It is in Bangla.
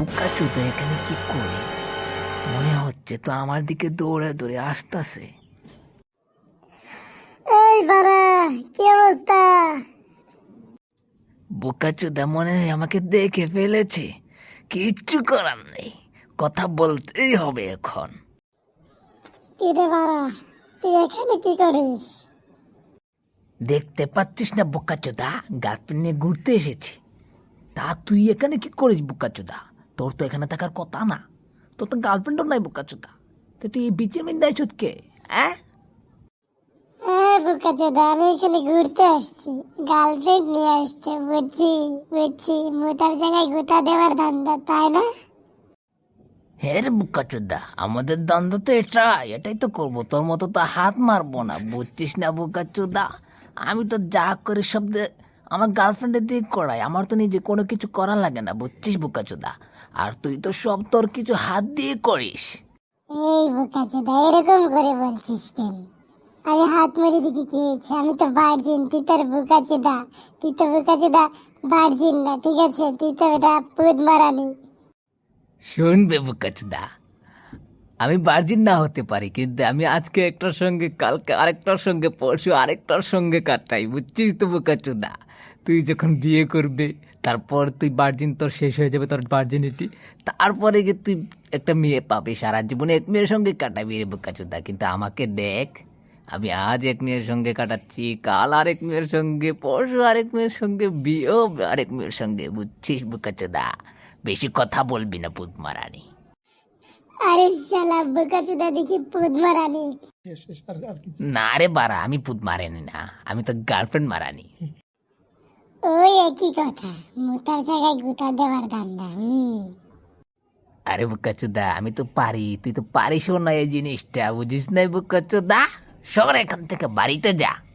বুকা চুদা এখানে কি করে? মনে হচ্ছে তো আমার দিকে দৌড়ে দৌড়ে আসতেছে। এই বাড়া কি অবস্থা? বুকা চুদা মনে হয় আমাকে দেখে ফেলেছে। কিচ্ছু করার নেই। কথা বলতেই হবে এখন। কিরে বাড়া তুই এখানে কি করিস? দেখতে পাচ্ছিস না বোকা চোদা? গার্লফ্রেন্ড নিয়ে ঘুরতে এসেছি। তা তুই এখানে কি করিস বোকা চোদা? তোর তো এখানে থাকার কথা না। তোর তো গার্লফ্রেন্ডও নাই বোকা চোদা তো তুই এই বিচের মধ্যে আইসুত কে হ্যাঁ? হ্যাঁ বুকা চেদা আমি এখানে ঘুরতে আসছি। গার্লফ্রেন্ড নিয়ে আসছে বুঝছি বুঝছি। মোতার জায়গায় গোতা দেওয়ার ধান্দা তাই না? হ্যাঁ রে বোকা আমাদের দ্বন্দ্ব তো এটা এটাই তো করব। তোর মতো তো হাত মারবো না বুঝছিস না বোকা চোদা আমি তো যা করি সব দে- আমার গার্লফ্রেন্ডের দিয়ে করাই। আমার তো নিজে কোনো কিছু করা লাগে না বুঝছিস বোকা চোদা আর তুই তো সব তোর কিছু হাত দিয়ে করিস। এই বুকা চেদা এরকম করে বলছিস কেন? আমি হাত মেরে দেখি কি হয়েছে? আমি তো ভার্জিন তুই তোর বুকা চেদা তুই তো বুকা চেদা ভার্জিন না ঠিক আছে? তুই তো এটা পুদ মারানি। শুনবে বুকাচুদা আমি বার্জিন না হতে পারি কিন্তু আমি আজকে একটার সঙ্গে কালকে আরেকটার সঙ্গে পরশু আরেকটার সঙ্গে কাটাই বুঝছিস তো বুকাচুদা? তুই যখন বিয়ে করবে তারপর তুই বার্জিন তোর শেষ হয়ে যাবে তোর বার্জিনিটি তারপরে গিয়ে তুই একটা মেয়ে পাবি। সারা জীবনে এক মেয়ের সঙ্গে কাটাবি রে বুকাচুদা। কিন্তু আমাকে দেখ আমি আজ এক মেয়ের সঙ্গে কাটাচ্ছি কাল আরেক মেয়ের সঙ্গে পরশু আরেক মেয়ের সঙ্গে বিয়েও আরেক মেয়ের সঙ্গে বুঝছিস বুকাচুদা? বেশি কথা বলবি না পুত মারানি আরে শালা বুকা চেদা দেখি পুদ মারানি না রে বারা আমি পুত মারানি না আমি তো গার্লফ্রেন্ড মারানি। ওই একই কথা। মোতার জায়গায় গুতা দেওয়ার ধান্দা, হুম। আরে বুকাচুদা আমি তো পারি, তুই তো পারিস না এই জিনিসটা, বুঝিস না বুকাচুদা সবার এখান থেকে বাড়িতে যা।